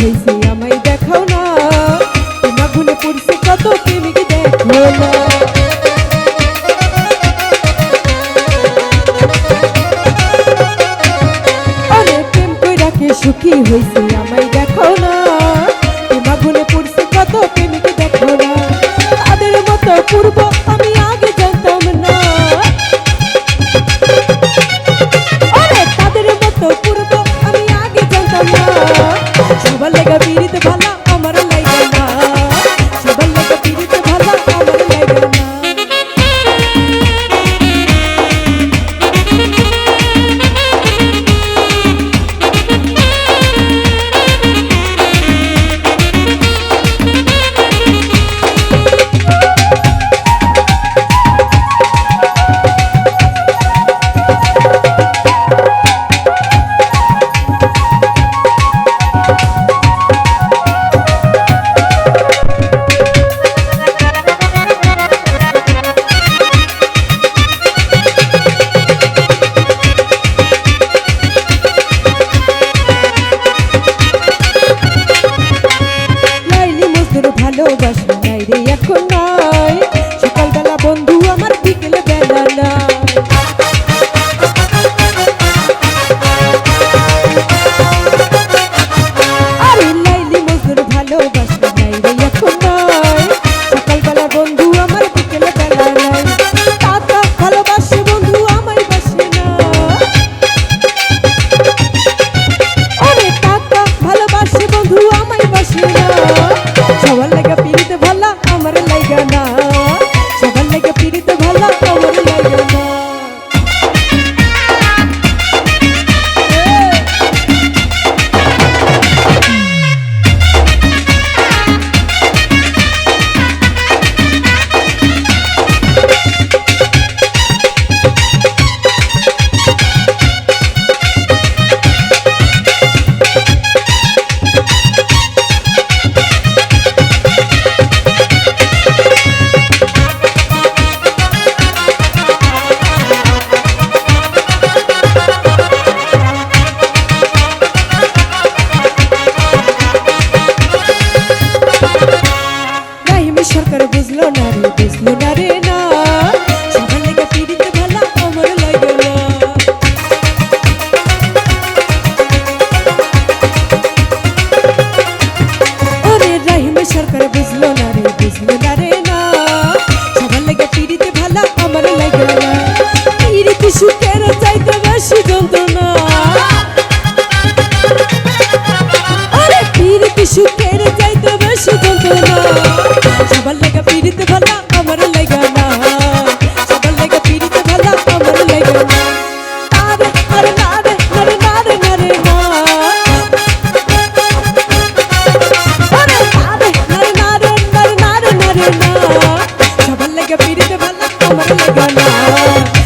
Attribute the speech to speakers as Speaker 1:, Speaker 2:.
Speaker 1: হয়েছে, আমায় দেখাও না। তোমার গুনে পড়ছে কত প্রেমিক দেখো না। সুখী হইছে আমায় দেখো না। তোমার গুনে পড়ছে কত প্রেমিক দেখো না। তাদের মতো পূর্ব লেগা পিড়িত ভালা। ভালোবাসা নাই রে এখন নাই সবার লাগা বুঝলো না রে বুঝলো না রে না। সবার লেগে পিড়িতে ভালা আমার লাগে না। ওরে রাহিমি, সরকার বুঝলো, না রে বুঝলো না রে না। সবার লেগে পিড়িতে ভালা আমার লাগে না। পিড়িতে সুখের চাইতে বেশি যন্ত্রণা। বেশি যন্ত্রণা। பிரிந்து வல்லம் அமரலையா